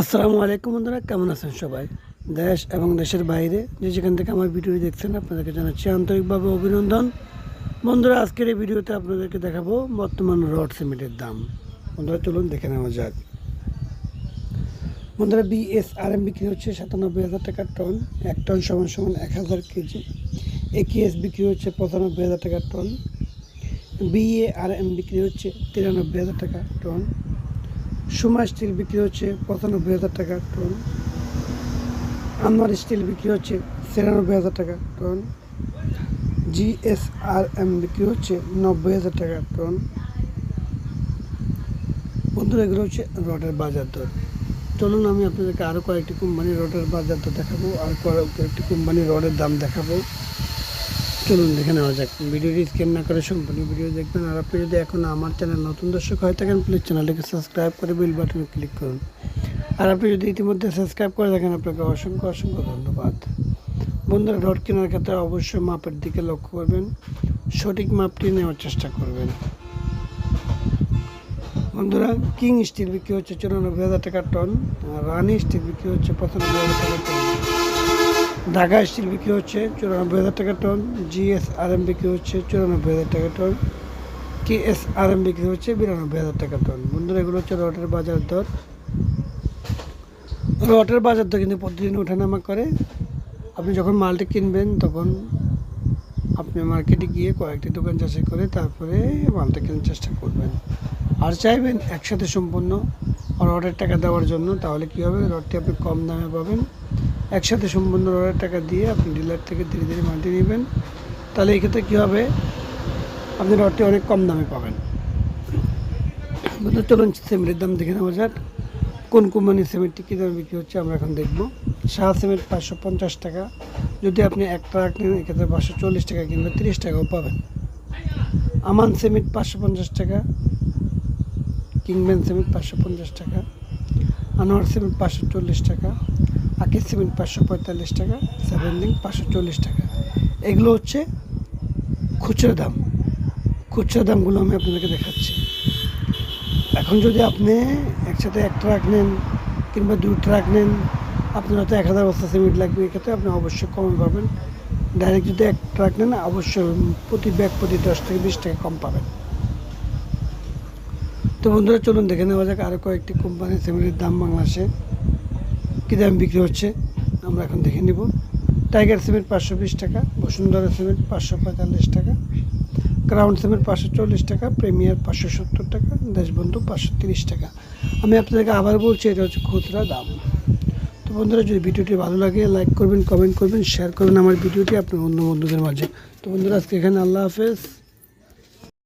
আসসালামু আলাইকুম বন্ধুরা, কেমন আছেন সবাই? দেশ এবং দেশের বাইরে যে যেখান থেকে আমার ভিডিও দেখছেন, আপনাদেরকে জানাচ্ছি আন্তরিকভাবে অভিনন্দন। বন্ধুরা, আজকের এই ভিডিওতে আপনাদেরকে দেখাবো বর্তমান রড সিমেন্টের দাম। বন্ধুরা, চলুন দেখে নেওয়া যাক। বন্ধুরা বিএসআরএম বিক্রি হচ্ছে সাতানব্বই হাজার টাকা টন, এক টন সমান সমান এক হাজার কেজি। একেএস বিক্রি হচ্ছে পঁচানব্বই হাজার টাকা টন বিএআরএম বিক্রি হচ্ছে তিরানব্বই হাজার টাকা টন। সুমা স্টিল বিক্রি হচ্ছে পঁচানব্বই হাজার টাকা টন। আনোয়ার স্টিল বিক্রি হচ্ছে ছিয়ানব্বই হাজার টাকা টন। জিএসআরএম বিক্রি হচ্ছে নব্বই হাজার টাকা টন। বন্ধুরা, এগুলো হচ্ছে রডের বাজার দর। চলুন, আমি আপনাদেরকে আরও কয়েকটি কোম্পানির রডের বাজার দর দেখাবো আর কয়েকটি কোম্পানির রডের দাম দেখাবো। চলুন, দেখে নেওয়া যাক। ভিডিওটি স্ক্যান না করে সম্পূর্ণ ভিডিও দেখবেন। আর আপনি যদি এখন আমার চ্যানেল নতুন দর্শক হয়ে থাকেন প্লিজ চ্যানেলটিকে সাবস্ক্রাইব করে বেল বাটনে ক্লিক করুন। আর আপনি যদি ইতিমধ্যে সাবস্ক্রাইব করে থাকেন, আপনাকে অসংখ্য অসংখ্য ধন্যবাদ। বন্ধুরা রড কেনার ক্ষেত্রে অবশ্যই মাপের দিকে লক্ষ্য করবেন। সঠিক মাপটি নেওয়ার চেষ্টা করবেন। বন্ধুরা, কিং স্টিল বিক্রি হচ্ছে চুরানব্বই হাজার টাকা টন রানি স্টিল বিক্রি হচ্ছে পঁচানব্বই হাজার টাকা টন। ঢাকা স্টিল বিক্রি হচ্ছে চুরানব্বই হাজার টাকা টন জিএস আর এম বিক্রি হচ্ছে চুরানব্বই হাজার টাকা ton K S R M বিক্রি হচ্ছে বিরানব্বই হাজার টাকা টন। বন্ধুরা, এগুলো হচ্ছে রটের বাজার দর। রটের বাজার দর কিন্তু প্রতিদিন ওঠানামা করে। আপনি যখন মালটি কিনবেন, তখন আপনি মার্কেটে গিয়ে কয়েকটি দোকান যাচাই করে তারপরে মালটা কেনার চেষ্টা করবেন। আর চাইবেন একসাথে সম্পূর্ণ রডের টাকা দেওয়ার জন্য, তাহলে কী হবে? রডটি আপনি কম দামে পাবেন। একসাথে সম্পূর্ণ রডের টাকা দিয়ে আপনি ডিলার থেকে ধীরে ধীরে মালটি নেবেন। তাহলে এই ক্ষেত্রে কী হবে? আপনি রডটি অনেক কম দামে পাবেন। চলুন, সিমেন্টের দাম দেখে নেওয়া যাক। কোন কোম্পানির সিমেন্টটি কী দামে বিক্রি হচ্ছে আমরা এখন দেখব। শাহ সিমেন্ট পাঁচশো পঞ্চাশ টাকা। যদি আপনি এক ট্রাক নেন, এক্ষেত্রে পাঁচশো চল্লিশ টাকা কিংবা তিরিশ টাকাও পাবেন। আমান সিমেন্ট পাঁচশো পঞ্চাশ টাকা। কিংম্যান সিমেন্ট পাঁচশো পঞ্চাশ টাকা, আনোয়ার সিমেন্ট পাঁচশো চল্লিশ টাকা আকিস সিমেন্ট পাঁচশো পঁয়তাল্লিশ টাকা সেভেন লিঙ্ক পাঁচশো চল্লিশ টাকা। এগুলো হচ্ছে খুচরো দাম। খুচরো দামগুলো আমি আপনাদেরকে দেখাচ্ছি। এখন যদি আপনি একসাথে এক ট্রাক নেন কিংবা দুই ট্রাক নেন, আপনার হয়তো এক হাজার বস্তা সিমেন্ট লাগবে, এক্ষেত্রে আপনি অবশ্যই কমে পাবেন। ডাইরেক্ট যদি এক ট্রাক নেন, অবশ্যই প্রতি ব্যাগ প্রতি দশ থেকে বিশ টাকা কম পাবেন। তো বন্ধুরা, চলুন দেখে নেওয়া যাক আরও কয়েকটি কোম্পানির সিমেন্টের দাম বাংলাদেশে কী দাম বিক্রি হচ্ছে। আমরা এখন দেখে নিব। টাইগার সিমেন্ট পাঁচশো বিশ টাকা, বসুন্ধরা সিমেন্ট পাঁচশো পঁয়তাল্লিশ টাকা ক্রাউন সিমেন্ট পাঁচশো চল্লিশ টাকা প্রিমিয়ার পাঁচশো সত্তর টাকা, দেশবন্ধু পাঁচশো তিরিশ টাকা। আমি আপনাদেরকে আবার বলছি, এটা হচ্ছে খুচরা দাম। তো বন্ধুরা, যদি ভিডিওটি ভালো লাগে লাইক করবেন কমেন্ট করবেন শেয়ার করবেন আমার ভিডিওটি আপনার অন্য বন্ধুদের মাঝে। তো বন্ধুরা, আজকে এখানে আল্লাহ হাফেজ।